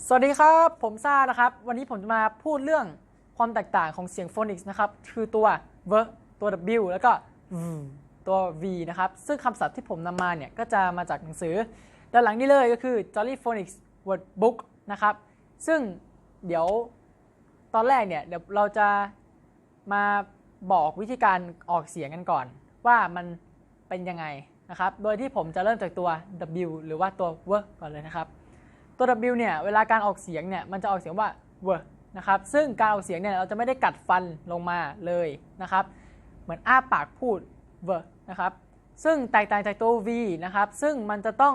สวัสดีครับ ผมซ่านะครับ วันนี้ผมจะมาพูดเรื่องความแตกต่างของเสียงโฟนิกส์นะครับ คือตัว v ตัว w แล้วก็ v ตัว v นะครับ ซึ่งคำศัพท์ที่ผมนำมาเนี่ย ก็จะมาจากหนังสือ ด้านหลังนี้เลยก็คือ Jolly Phonics Word Book นะครับ ซึ่งเดี๋ยวตอนแรกเนี่ยเดี๋ยวเราจะมาบอกวิธีการออกเสียงกันก่อน ว่ามันเป็นยังไงนะครับ โดยที่ผมจะเริ่มจากตัว w หรือว่าตัว v ก่อนเลยนะครับ ตัว W เนี่ยเวลาการออกเสียงเนี่ยมันจะออกเสียงว่า w นะครับซึ่งการออกเสียงเนี่ยเราจะไม่ได้กัดฟันลงมาเลยนะครับเหมือนอ้าปากพูด w นะครับซึ่งแตกต่างจากตัว V นะครับซึ่งมันจะต้อง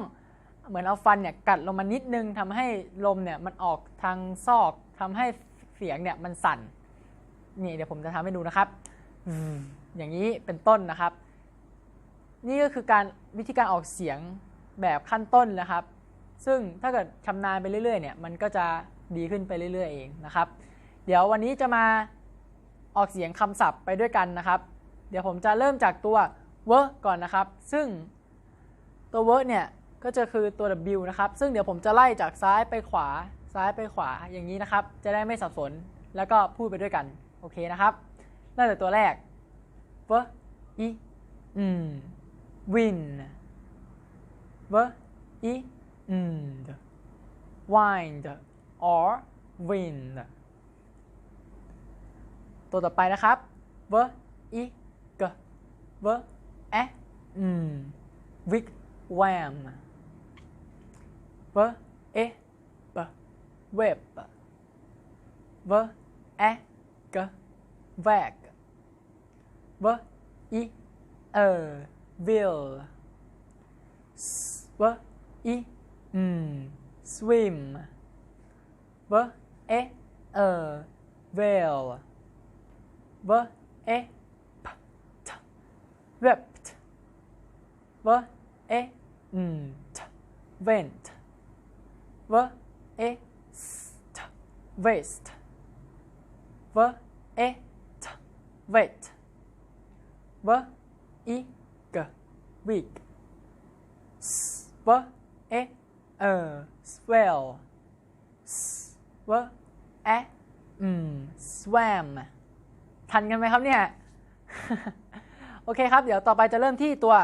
เหมือนเอาฟันเนี่ยกัดลงมานิดนึงทำให้ลมเนี่ยมันออกทางซอกทำให้เสียงเนี่ยมันสั่นนี่เดี๋ยวผมจะทำให้ดูนะครับ อย่างนี้เป็นต้นนะครับ นี่ก็คือการวิธีการออกเสียงแบบขั้นต้นนะครับ ซึ่งถ้าเกิดชำนาญไปเรื่อยๆเนี่ยมันก็จะดีขึ้นไปเรื่อยๆเองนะครับ เดี๋ยววันนี้จะมาออกเสียงคำศัพท์ไปด้วยกันนะครับ เดี๋ยวผมจะเริ่มจากตัว w ก่อนนะครับ ซึ่งตัว w เนี่ยก็จะคือตัว w นะครับ ซึ่งเดี๋ยวผมจะไล่จากซ้ายไปขวาซ้ายไปขวาอย่างนี้นะครับ จะได้ไม่สับสนแล้วก็พูดไปด้วยกัน โอเคนะครับเริ่มจากตัวแรก w i อืม win w i wind wind or wind ตัวต่อไปนะครับ v i g v e อืม wig wham v e b web v e g wag v i e will s v i Mm, swim. V e r veil. V e p t wept. V e n t vent. V e s t waste. V e t wait. V i g Week. S v e เออ swell s w e อืม swam ทันกันไหมครับเนี่ย โอเคครับ เดี๋ยวต่อไปจะเริ่มที่ตัว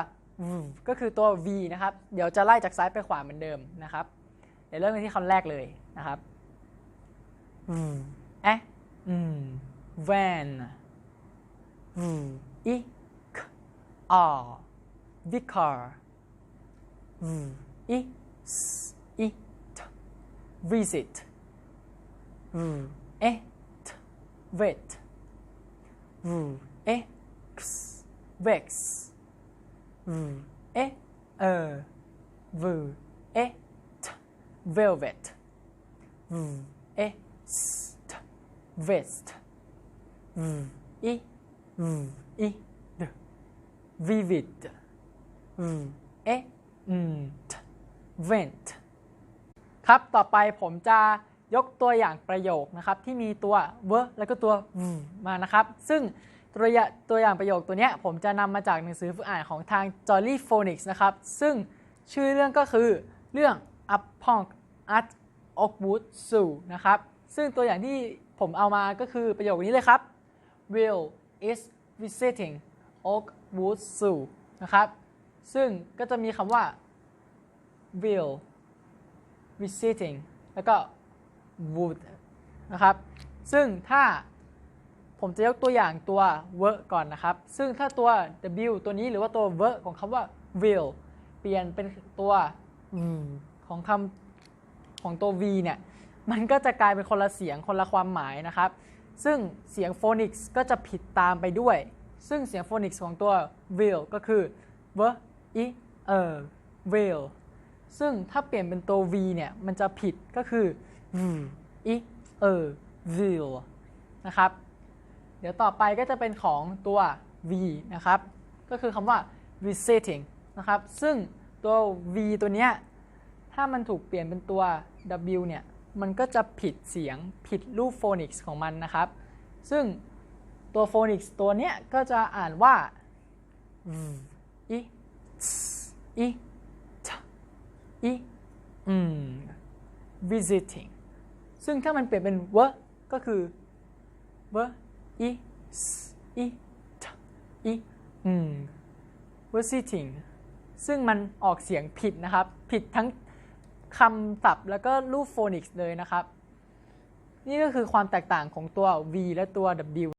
v ก็คือตัว v นะครับ เดี๋ยวจะไล่จากซ้ายไปขวาเหมือนเดิมนะครับ เดี๋ยวเริ่มกันที่คำแรกเลยนะครับ v เอะอืม van v i k r vicar v i s i t visit. V e t vet. V e x vex. V e er v e t velvet. V e s t vest. V i v i d vivid. V e n t vent ครับ ต่อไปผมจะยกตัวอย่างประโยคนะครับที่มีตัว v แล้วก็ตัว v มานะครับ ซึ่งตัวอย่างตัวอย่างประโยคตัวเนี้ยผมจะนำมาจากหนังสือฝึกอ่านของทาง Jolly Phonics นะครับ ซึ่งชื่อเรื่องก็คือเรื่อง Upon at Oakwood Zoo นะครับ ซึ่งตัวอย่างที่ผมเอามาก็คือประโยคนี้เลยครับ Will is visiting Oakwood Zoo นะครับ ซึ่งก็จะมีคำว่า will visiting แล้วก็ would นะครับ ซึ่งถ้าผมจะยกตัวอย่างตัว verb ก่อนนะครับ ซึ่งถ้าตัว w ตัวนี้หรือว่าตัว verb ของคำว่า will เปลี่ยนเป็นตัว v ของคำของตัว v เนี่ย มันก็จะกลายเป็นคนละเสียงคนละความหมายนะครับ ซึ่งเสียง phonics ก็จะผิดตามไปด้วย ซึ่งเสียง phonics ของตัว will ก็คือ v i เออ will ซึ่งถ้าเปลี่ยนเป็นตัว v เนี่ย มันจะผิดก็คือ v i เออ will นะครับ เดี๋ยวต่อไปก็จะเป็นของตัว v นะครับ ก็คือคำว่า visiting นะครับ ซึ่งตัว v ตัวเนี้ย ถ้ามันถูกเปลี่ยนเป็นตัว w เนี่ย มันก็จะผิดเสียงผิดรูปโฟนิกส์ของมันนะครับ ซึ่งตัวโฟนิกส์ตัวเนี้ยก็จะอ่านว่า v i s i t i อืม visiting ซึ่งถ้ามันเปลี่ยนเป็นเวก็คือเวอีอีทอีอืม visiting ซึ่งมันออกเสียงผิดนะครับ ผิดทั้งคำศัพท์แล้วก็รูปโฟนิกส์เลยนะครับ นี่ก็คือความแตกต่างของตัว V และตัว W